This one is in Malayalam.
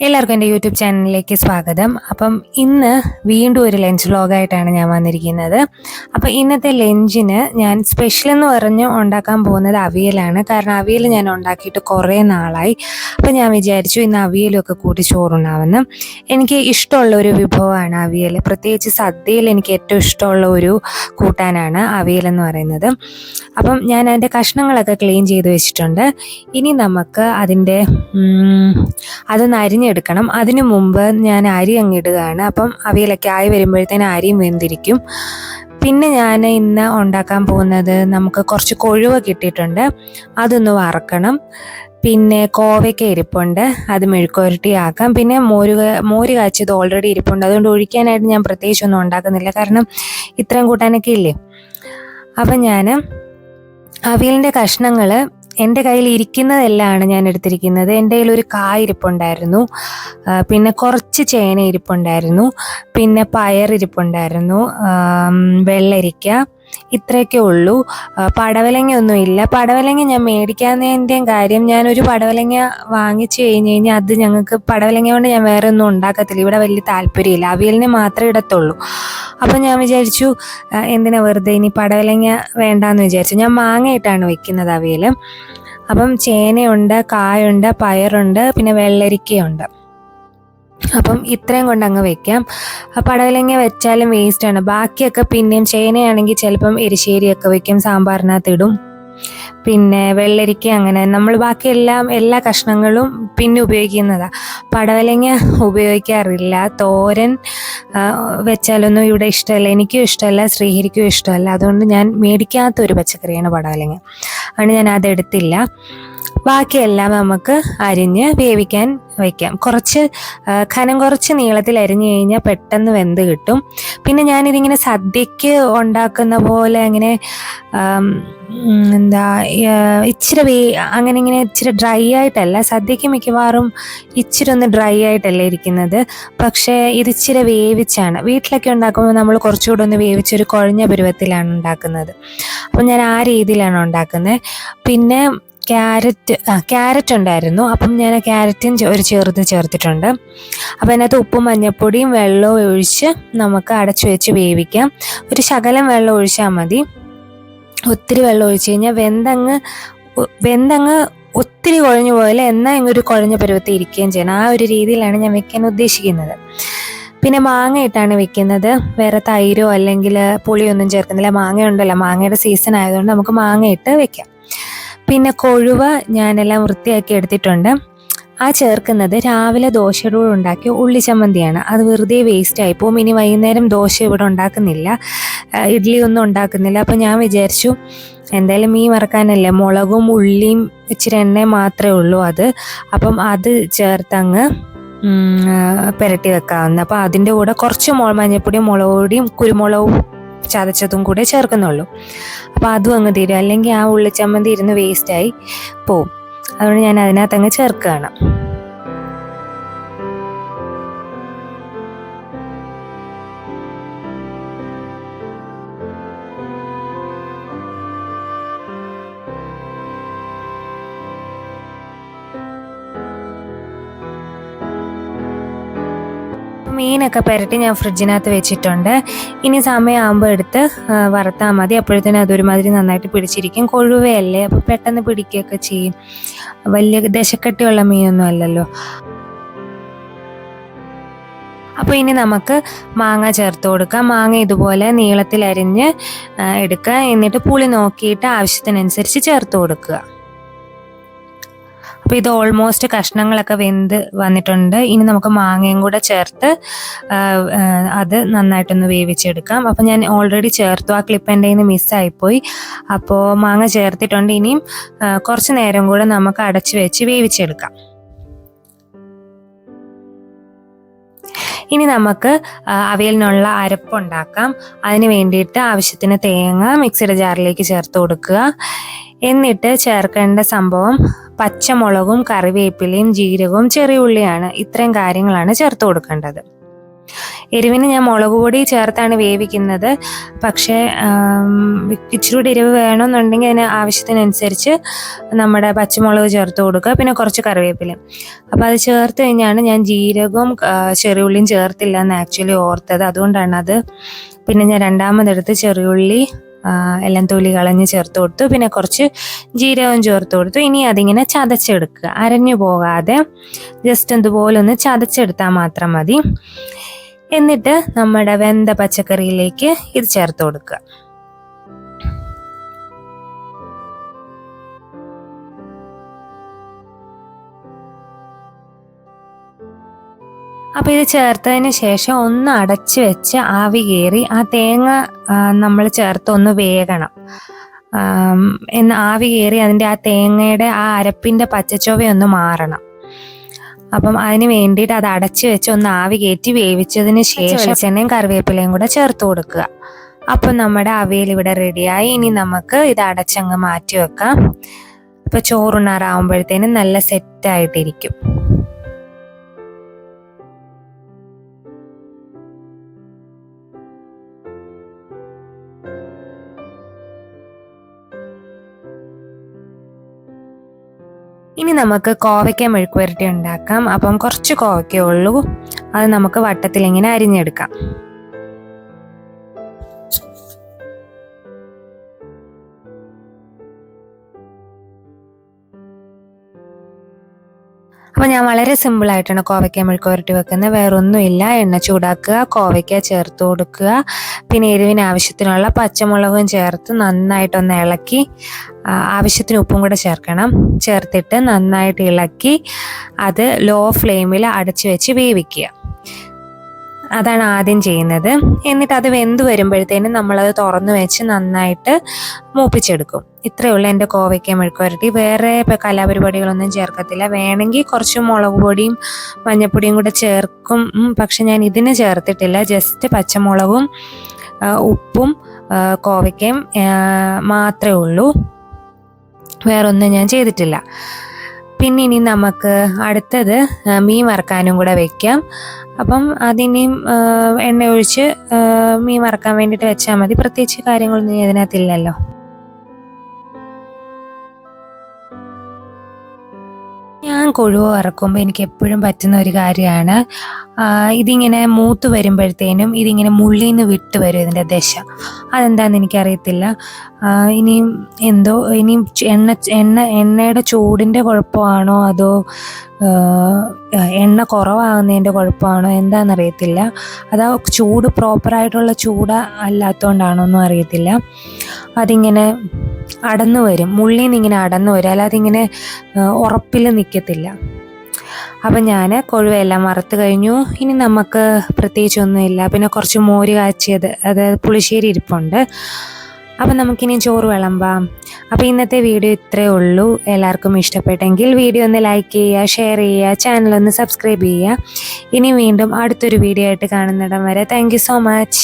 എല്ലാവർക്കും എന്റെ യൂട്യൂബ് ചാനലിലേക്ക് സ്വാഗതം. അപ്പം ഇന്ന് വീണ്ടും ഒരു ലഞ്ച് വ്ളോഗായിട്ടാണ് ഞാൻ വന്നിരിക്കുന്നത്. അപ്പോൾ ഇന്നത്തെ ലഞ്ചിന് ഞാൻ സ്പെഷ്യൽ എന്ന് പറഞ്ഞ് ഉണ്ടാക്കാൻ പോകുന്നത് അവിയലാണ്. കാരണം അവിയൽ ഞാൻ ഉണ്ടാക്കിയിട്ട് കുറേ നാളായി. അപ്പോൾ ഞാൻ വിചാരിച്ചു ഇന്ന് അവിയലൊക്കെ കൂട്ടി ചോറുണ്ടാവുന്നു എനിക്ക് ഇഷ്ടമുള്ള ഒരു വിഭവമാണ് അവിയൽ. പ്രത്യേകിച്ച് സദ്യയിൽ എനിക്ക് ഏറ്റവും ഇഷ്ടമുള്ള ഒരു കൂട്ടാനാണ് അവിയൽ എന്ന് പറയുന്നത്. അപ്പം ഞാൻ അതിന്റെ കഷ്ണങ്ങളൊക്കെ ക്ലീൻ ചെയ്ത് വെച്ചിട്ടുണ്ട്. ഇനി നമുക്ക് അതിന്റെ അത് അതൊന്ന് അരിഞ്ഞെടുക്കണം അതിനു മുമ്പ് ഞാൻ അരി അങ്ങിടുകയാണ് അപ്പം അവിയലൊക്കെ ആയി വരുമ്പോഴത്തേന് അരിയും വെന്തിരിക്കും. പിന്നെ ഞാൻ ഇന്ന് ഉണ്ടാക്കാൻ പോകുന്നത് നമുക്ക് കുറച്ച് കൊഴുവ കിട്ടിയിട്ടുണ്ട്. അതൊന്ന് വറക്കണം. പിന്നെ കോവയ്ക്ക ഇരിപ്പുണ്ട്. അത് മെഴുക്കുരട്ടി ആക്കാം പിന്നെ മോര് മോര് കാച്ചത് ഓൾറെഡി ഇരിപ്പുണ്ട്. അതുകൊണ്ട് ഒഴിക്കാനായിട്ട് ഞാൻ പ്രത്യേകിച്ചൊന്നും ഉണ്ടാക്കുന്നില്ല. കാരണം ഇത്രയും കൂട്ടാനൊക്കെ ഇല്ലേ? അപ്പം ഞാൻ അവിയലിന്റെ കഷ്ണങ്ങൾ എന്റെ കയ്യിൽ ഇരിക്കുന്നതെല്ലാമാണ് ഞാൻ എടുത്തിരിക്കുന്നത്. എന്റെ കയ്യിൽ ഒരു കായ ഇരിപ്പുണ്ടായിരുന്നു. പിന്നെ കുറച്ച് ചേന ഇരിപ്പുണ്ടായിരുന്നു. പിന്നെ പയർ ഇരിപ്പുണ്ടായിരുന്നു. വെള്ളരിക്ക. ഇത്രയൊക്കെ ഉള്ളൂ. പടവലങ്ങ ഒന്നും ഇല്ല. പടവലങ്ങ ഞാൻ മേടിക്കാത്തതിന്റെയും കാര്യം ഞാനൊരു പടവലങ്ങ വാങ്ങിച്ചു കഴിഞ്ഞ് കഴിഞ്ഞാൽ അത് ഞങ്ങൾക്ക് പടവലങ്ങ കൊണ്ട് ഞാൻ വേറെ ഒന്നും ഉണ്ടാക്കത്തില്ല. ഇവിടെ വലിയ താല്പര്യമില്ല. അവിയലിനെ മാത്രമേ ഇടത്തുള്ളൂ. അപ്പം ഞാൻ വിചാരിച്ചു എന്തിനാ വെറുതെ ഇനി പടവലങ്ങ വേണ്ടാന്ന് വിചാരിച്ചു. ഞാൻ മാങ്ങയിട്ടാണ് വെക്കുന്നത് അവിയൽ അപ്പം ചേനയുണ്ട് കായുണ്ട് പയറുണ്ട് പിന്നെ വെള്ളരിക്കയുണ്ട്. അപ്പം ഇത്രയും കൊണ്ട് അങ്ങ് വെക്കാം. പടവലങ്ങ വെച്ചാലും ആണ്. ബാക്കിയൊക്കെ പിന്നെയും ചേനയാണെങ്കിൽ ചിലപ്പം എരിശ്ശേരിയൊക്കെ വെക്കും സാമ്പാറിനകത്ത് ഇടും. പിന്നെ വെള്ളരിക്ക അങ്ങനെ നമ്മൾ ബാക്കി എല്ലാം എല്ലാ കഷ്ണങ്ങളും പിന്നെ ഉപയോഗിക്കുന്നതാണ് പടവലങ്ങ ഉപയോഗിക്കാറില്ല. തോരൻ വെച്ചാലൊന്നും ഇവിടെ ഇഷ്ടമല്ല. എനിക്കും ഇഷ്ടമല്ല ശ്രീഹരിക്കും ഇഷ്ടമല്ല. അതുകൊണ്ട് ഞാൻ മേടിക്കാത്ത ഒരു പച്ചക്കറിയാണ് പടവലങ്ങ. അതുകൊണ്ട് ഞാൻ അതെടുത്തില്ല. ബാക്കിയെല്ലാം നമുക്ക് അരിഞ്ഞ് വേവിക്കാൻ വയ്ക്കാം. കുറച്ച് ഖനം കുറച്ച് നീളത്തിൽ അരിഞ്ഞു കഴിഞ്ഞാൽ പെട്ടെന്ന് വെന്ത് കിട്ടും. പിന്നെ ഞാനിതിങ്ങനെ സദ്യക്ക് ഉണ്ടാക്കുന്ന പോലെ അങ്ങനെ എന്താ ഇച്ചിരി വേ അങ്ങനെ ഇങ്ങനെ ഇച്ചിരി ഡ്രൈ ആയിട്ടല്ല സദ്യക്ക് മിക്കവാറും ഇച്ചിരി ഒന്ന് ഡ്രൈ ആയിട്ടല്ലേ ഇരിക്കുന്നത്. പക്ഷേ ഇത് ഇച്ചിരി വേവിച്ചാണ്. വീട്ടിലൊക്കെ ഉണ്ടാക്കുമ്പോൾ നമ്മൾ കുറച്ചുകൂടെ ഒന്ന് വേവിച്ചൊരു കുഴഞ്ഞ പരുവത്തിലാണ് ഉണ്ടാക്കുന്നത്. അപ്പം ഞാൻ ആ രീതിയിലാണ് ഉണ്ടാക്കുന്നത്. പിന്നെ ക്യാരറ്റ് ആ ക്യാരറ്റ് ഉണ്ടായിരുന്നു. അപ്പം ഞാൻ ആ ക്യാരറ്റും ഒരു ചെറുത് ചേർത്തിട്ടുണ്ട്. അപ്പം അതിനകത്ത് ഉപ്പും മഞ്ഞൾപ്പൊടിയും വെള്ളവും ഒഴിച്ച് നമുക്ക് അടച്ചു വെച്ച് വേവിക്കാം. ഒരു ശകലം വെള്ളം ഒഴിച്ചാൽ മതി. ഒത്തിരി വെള്ളം ഒഴിച്ച് കഴിഞ്ഞാൽ വെന്തങ്ങ് വെന്തങ്ങ് ഒത്തിരി കുഴഞ്ഞു പോയാൽ എന്നാൽ ഒരു കുഴഞ്ഞ പരുവത്തിൽ ഇരിക്കുകയും ചെയ്യണം. ആ ഒരു രീതിയിലാണ് ഞാൻ വെക്കാൻ ഉദ്ദേശിക്കുന്നത്. പിന്നെ മാങ്ങ ഇട്ടാണ് വെക്കുന്നത്. വേറെ തൈരോ അല്ലെങ്കിൽ പുളിയൊന്നും ചേർക്കുന്നില്ല. മാങ്ങ ഉണ്ടല്ലോ മാങ്ങയുടെ സീസൺ ആയതുകൊണ്ട് നമുക്ക് മാങ്ങ ഇട്ട് വെക്കാം. പിന്നെ കൊഴുവ ഞാനെല്ലാം വൃത്തിയാക്കി എടുത്തിട്ടുണ്ട്. ആ ചേർക്കുന്നത് രാവിലെ ദോശയുടെ കൂടെ ഉണ്ടാക്കിയ ഉള്ളി ചമ്മന്തിയാണ്. അത് വെറുതെ വേസ്റ്റ് ആയിപ്പോവും ഇനി വൈകുന്നേരം ദോശ ഇവിടെ ഉണ്ടാക്കുന്നില്ല. ഇഡ്ഡലി ഒന്നും ഉണ്ടാക്കുന്നില്ല. അപ്പോൾ ഞാൻ വിചാരിച്ചു എന്തായാലും മീൻ വറക്കാനല്ലേ? മുളകും ഉള്ളിയും ഇച്ചിരി എണ്ണ മാത്രമേ ഉള്ളൂ അത്. അപ്പം അത് ചേർത്തങ്ങ് പുരട്ടി വെക്കാവുന്ന അപ്പോൾ അതിന്റെ കൂടെ കുറച്ച് മുള മഞ്ഞപ്പൊടിയും മുളക് പൊടിയും കുരുമുളകും ചതച്ചതും കൂടെ ചേർക്കുന്നുള്ളൂ. അപ്പോൾ അതും അങ്ങ് തീരും. അല്ലെങ്കിൽ ആ ഉള്ളിച്ചമ്മന്തി ഇരുന്ന് വേസ്റ്റായി പോവും. അതുകൊണ്ട് ഞാൻ അതിനകത്ത് അങ്ങ് ചേർക്കുകയാണ്. മീനൊക്കെ പുരട്ടി ഞാൻ ഫ്രിഡ്ജിനകത്ത് വെച്ചിട്ടുണ്ട്. ഇനി സമയമാകുമ്പോൾ എടുത്ത് വറുത്താൽ മതി. അപ്പോഴത്തേനും അതൊരുമാതിരി നന്നായിട്ട് പിടിച്ചിരിക്കും. കൊഴുവയല്ലേ? അപ്പോൾ പെട്ടെന്ന് പിടിക്കുകയൊക്കെ ചെയ്യും. വലിയ ദശക്കട്ടിയുള്ള മീനൊന്നും അല്ലല്ലോ. അപ്പോൾ ഇനി നമുക്ക് മാങ്ങ ചേർത്ത് കൊടുക്കാം. മാങ്ങ ഇതുപോലെ നീളത്തിൽ അരിഞ്ഞ് എടുക്കുക. എന്നിട്ട് പുളി നോക്കിയിട്ട് ആവശ്യത്തിനനുസരിച്ച് ചേർത്ത് കൊടുക്കുക. അപ്പോൾ ഇത് ഓൾമോസ്റ്റ് കഷ്ണങ്ങളൊക്കെ വെന്ത് വന്നിട്ടുണ്ട്. ഇനി നമുക്ക് മാങ്ങയും കൂടെ ചേർത്ത് അത് നന്നായിട്ടൊന്ന് വേവിച്ചെടുക്കാം. അപ്പോൾ ഞാൻ ഓൾറെഡി ചേർത്തു. ആ ക്ലിപ്പ് എന്റെ നിന്ന് മിസ്സായിപ്പോയി അപ്പോൾ മാങ്ങ ചേർത്തിട്ടുണ്ട്. ഇനിയും കുറച്ച് നേരം കൂടെ നമുക്ക് അടച്ചു വെച്ച് വേവിച്ചെടുക്കാം. ഇനി നമുക്ക് അവിയലിനുള്ള അരപ്പുണ്ടാക്കാം അതിന് വേണ്ടിയിട്ട് ആവശ്യത്തിന് തേങ്ങ മിക്സിയുടെ ജാറിലേക്ക് ചേർത്ത് കൊടുക്കുക. എന്നിട്ട് ചേർക്കേണ്ട സംഭവം പച്ചമുളകും കറിവേപ്പിലയും ജീരകവും ചെറിയ ഉള്ളിയാണ്. ഇത്രയും കാര്യങ്ങളാണ് ചേർത്ത് കൊടുക്കേണ്ടത്. എരിവിന് ഞാൻ മുളക് പൊടി ചേർത്താണ് വേവിക്കുന്നത്. പക്ഷേ ഇച്ചിരി കൂടി എരിവ് വേണമെന്നുണ്ടെങ്കിൽ അതിന് ആവശ്യത്തിനനുസരിച്ച് നമ്മുടെ പച്ചമുളക് ചേർത്ത് കൊടുക്കുക. പിന്നെ കുറച്ച് കറിവേപ്പില. അപ്പോൾ അത് ചേർത്ത് കഴിഞ്ഞാണ് ഞാൻ ജീരകവും ചെറിയുള്ളിയും ചേർത്തില്ല എന്ന് ആക്ച്വലി ഓർത്തത്. അതുകൊണ്ടാണ് അത് പിന്നെ ഞാൻ രണ്ടാമതെടുത്ത് ചെറിയുള്ളി എല്ലാം തൊലി കളഞ്ഞ് ചേർത്ത് കൊടുത്തു. പിന്നെ കുറച്ച് ജീരകം ചേർത്ത് കൊടുത്തു. ഇനി അതിങ്ങനെ ചതച്ചെടുക്കുക. അരഞ്ഞു പോകാതെ ജസ്റ്റ് ഇതുപോലെ ഒന്ന് ചതച്ചെടുത്താൽ മാത്രം മതി. എന്നിട്ട് നമ്മുടെ വെന്ത പച്ചക്കറിയിലേക്ക് ഇത് ചേർത്ത് കൊടുക്കുക. അപ്പോൾ ഇത് ചേർത്തതിന് ശേഷം ഒന്ന് അടച്ച് വെച്ച് ആവി കയറി ആ തേങ്ങ നമ്മൾ ചേർത്ത് ഒന്ന് വേകണം. എന്ന് ആവി കയറി അതിന്റെ ആ തേങ്ങയുടെ ആ അരപ്പിന്റെ പച്ചച്ചൊവയൊന്ന് മാറണം. അപ്പം അതിന് വേണ്ടിയിട്ട് അത് അടച്ച് വെച്ച് ഒന്ന് ആവി കയറ്റി വേവിച്ചതിന് ശേഷം വെളിച്ചെണ്ണയും കറിവേപ്പിലയും കൂടെ ചേർത്ത് കൊടുക്കുക. അപ്പം നമ്മുടെ അവയിൽ ഇവിടെ റെഡിയായി. ഇനി നമുക്ക് ഇത് അടച്ചങ്ങ് മാറ്റി വെക്കാം. ഇപ്പം ചോറുണ്ണാറാവുമ്പോഴത്തേനും നല്ല സെറ്റായിട്ടിരിക്കും നമുക്ക് കോവയ്ക്ക മെഴുക്കുവരട്ടി ഉണ്ടാക്കാം. അപ്പം കുറച്ച് കോവയ്ക്കേ ഉള്ളൂ. അത് നമുക്ക് വട്ടത്തിൽ ഇങ്ങനെ അരിഞ്ഞെടുക്കാം. അപ്പോൾ ഞാൻ വളരെ സിമ്പിളായിട്ടാണ് കോവയ്ക്ക മെഴുക്ക് പുരട്ടി വെക്കുന്നത്. വേറെ ഒന്നുമില്ല എണ്ണ ചൂടാക്കുക കോവയ്ക്ക ചേർത്ത് കൊടുക്കുക. പിന്നെ എരിവിന് ആവശ്യത്തിനുള്ള പച്ചമുളകും ചേർത്ത് നന്നായിട്ടൊന്ന് ഇളക്കി ആവശ്യത്തിന് ഉപ്പും കൂടെ ചേർക്കണം. ചേർത്തിട്ട് നന്നായിട്ട് ഇളക്കി അത് ലോ ഫ്ലെയിമിൽ അടച്ചു വെച്ച് വേവിക്കുക. അതാണ് ആദ്യം ചെയ്യുന്നത്. എന്നിട്ട് അത് വെന്ത് വരുമ്പോഴത്തേനും നമ്മളത് തുറന്നു വെച്ച് നന്നായിട്ട് മൂപ്പിച്ചെടുക്കും. ഇത്രയേ ഉള്ളൂ എന്റെ കോവയ്ക്ക മെഴുക്കുവരട്ടി. വേറെ ഇപ്പോൾ കലാപരിപാടികളൊന്നും ചേർക്കത്തില്ല. വേണമെങ്കിൽ കുറച്ച് മുളക് പൊടിയും മഞ്ഞപ്പൊടിയും കൂടെ ചേർക്കും. പക്ഷെ ഞാൻ ഇതിന് ചേർത്തിട്ടില്ല. ജസ്റ്റ് പച്ചമുളകും ഉപ്പും കോവയ്ക്കയും മാത്രമേ ഉള്ളൂ. വേറൊന്നും ഞാൻ ചെയ്തിട്ടില്ല. പിന്നെ ഇനി നമുക്ക് അടുത്തത് മീൻ വറക്കാനും കൂടെ വെക്കാം. അപ്പം അതിനെയും എണ്ണ ഒഴിച്ച് മീൻ വറക്കാൻ വേണ്ടിയിട്ട് വെച്ചാൽ മതി. പ്രത്യേകിച്ച് കാര്യങ്ങളൊന്നും ഇതിനകത്തില്ലല്ലോ ഞാൻ കൊഴുവ വറക്കുമ്പോൾ എനിക്ക് എപ്പോഴും പറ്റുന്ന ഒരു കാര്യമാണ്. ഇതിങ്ങനെ മൂത്ത് വരുമ്പോഴത്തേനും ഇതിങ്ങനെ മുള്ളിൽ നിന്ന് വിട്ട് വരും ഇതിന്റെ ദശ. അതെന്താണെന്ന് എനിക്കറിയത്തില്ല. ഇനിയും എന്തോ ഇനിയും എണ്ണ എണ്ണ എണ്ണയുടെ ചൂടിന്റെ കുഴപ്പമാണോ അതോ എണ്ണ കുറവാകുന്നതിന്റെ കുഴപ്പമാണോ എന്താണെന്നറിയത്തില്ല അതാ ചൂട് പ്രോപ്പറായിട്ടുള്ള ചൂട് അല്ലാത്തതുകൊണ്ടാണോ ഒന്നും അറിയത്തില്ല. അതിങ്ങനെ അടന്നു വരും. മുള്ളിൽ നിന്ന് ഇങ്ങനെ അടന്നു വരും. അല്ലാതെ ഇങ്ങനെ ഉറപ്പിൽ നിൽക്കത്തില്ല അപ്പം ഞാൻ കൊഴുവയെല്ലാം വറുത്ത് കഴിഞ്ഞു. ഇനി നമുക്ക് പ്രത്യേകിച്ചൊന്നുമില്ല. പിന്നെ കുറച്ച് മോര് കാച്ചിയത് അതായത് പുളിശ്ശേരി ഇരിപ്പുണ്ട്. അപ്പം നമുക്കിനി ചോറ് വിളമ്പാം. അപ്പോൾ ഇന്നത്തെ വീഡിയോ ഇത്രയേ ഉള്ളൂ. എല്ലാവർക്കും ഇഷ്ടപ്പെട്ടെങ്കിൽ വീഡിയോ ഒന്ന് ലൈക്ക് ചെയ്യുക ഷെയർ ചെയ്യുക ചാനൽ ഒന്ന് സബ്സ്ക്രൈബ് ചെയ്യുക. ഇനി വീണ്ടും അടുത്തൊരു വീഡിയോ ആയിട്ട് കാണുന്നിടം വരെ. Thank so much